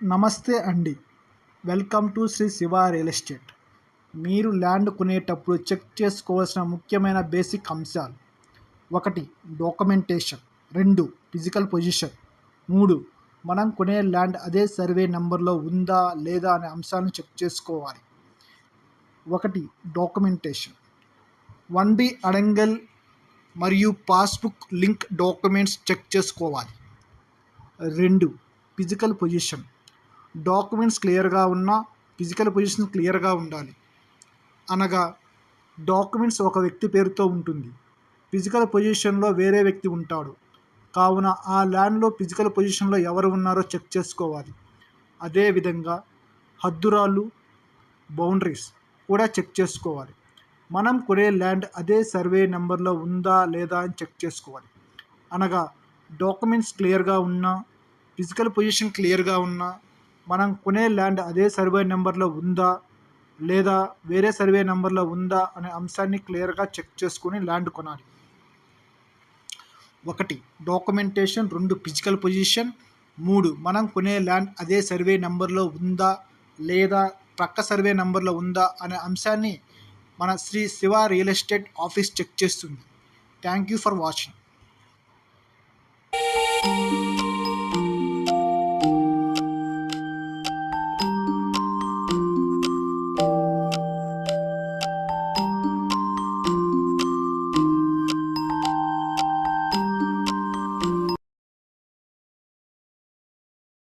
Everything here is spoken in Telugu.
నమస్తే అండి. Welcome to Shri Shiva real estate. మీరు ల్యాండ్ కొనేటప్పుడు చెక్ చేసుకోవాల్సిన ముఖ్యమైన బేసిక్ అంశాలు. ఒకటి డాక్యుమెంటేషన్. రెండు ఫిజికల్ పొజిషన్. మూడు మనం కొనే ల్యాండ్ అదే సర్వే నెంబర్లో ఉందా లేదా అనే అంశాలను చెక్ చేసుకోవాలి. ఒకటి డాక్యుమెంటేషన్. వన్ బి అడంగల్ మరియు పాస్బుక్ లింక్ డాక్యుమెంట్స్ చెక్ చేసుకోవాలి. రెండు ఫిజికల్ పొజిషన్. డాక్యుమెంట్స్ క్లియర్గా ఉన్నా ఫిజికల్ పొజిషన్ క్లియర్గా ఉండాలి. అనగా డాక్యుమెంట్స్ ఒక వ్యక్తి పేరుతో ఉంటుంది. ఫిజికల్ పొజిషన్లో వేరే వ్యక్తి ఉంటాడు. కావున ఆ ల్యాండ్లో ఫిజికల్ పొజిషన్లో ఎవరు ఉన్నారో చెక్ చేసుకోవాలి. అదేవిధంగా హద్దురాళ్ళు బౌండరీస్ కూడా చెక్ చేసుకోవాలి. మనం కొనే ల్యాండ్ అదే సర్వే నెంబర్లో ఉందా లేదా అని చెక్ చేసుకోవాలి. అనగా డాక్యుమెంట్స్ క్లియర్గా ఉన్నా ఫిజికల్ పొజిషన్ క్లియర్గా ఉన్నా మనం కొనే ల్యాండ్ అదే సర్వే నెంబర్లో ఉందా? లేదా వేరే సర్వే నెంబర్లో ఉందా? అనే అంశాన్ని క్లియర్గా చెక్ చేసుకుని ల్యాండ్ కొనాలి. ఒకటి డాక్యుమెంటేషన్. రెండు ఫిజికల్ పొజిషన్. మూడు మనం కొనే ల్యాండ్ అదే సర్వే నెంబర్లో ఉందా? లేదా ప్రక్క సర్వే నెంబర్లో ఉందా? అనే అంశాన్ని మన Shri Shiva real estate office check చేస్తుంది. Thank you for watching.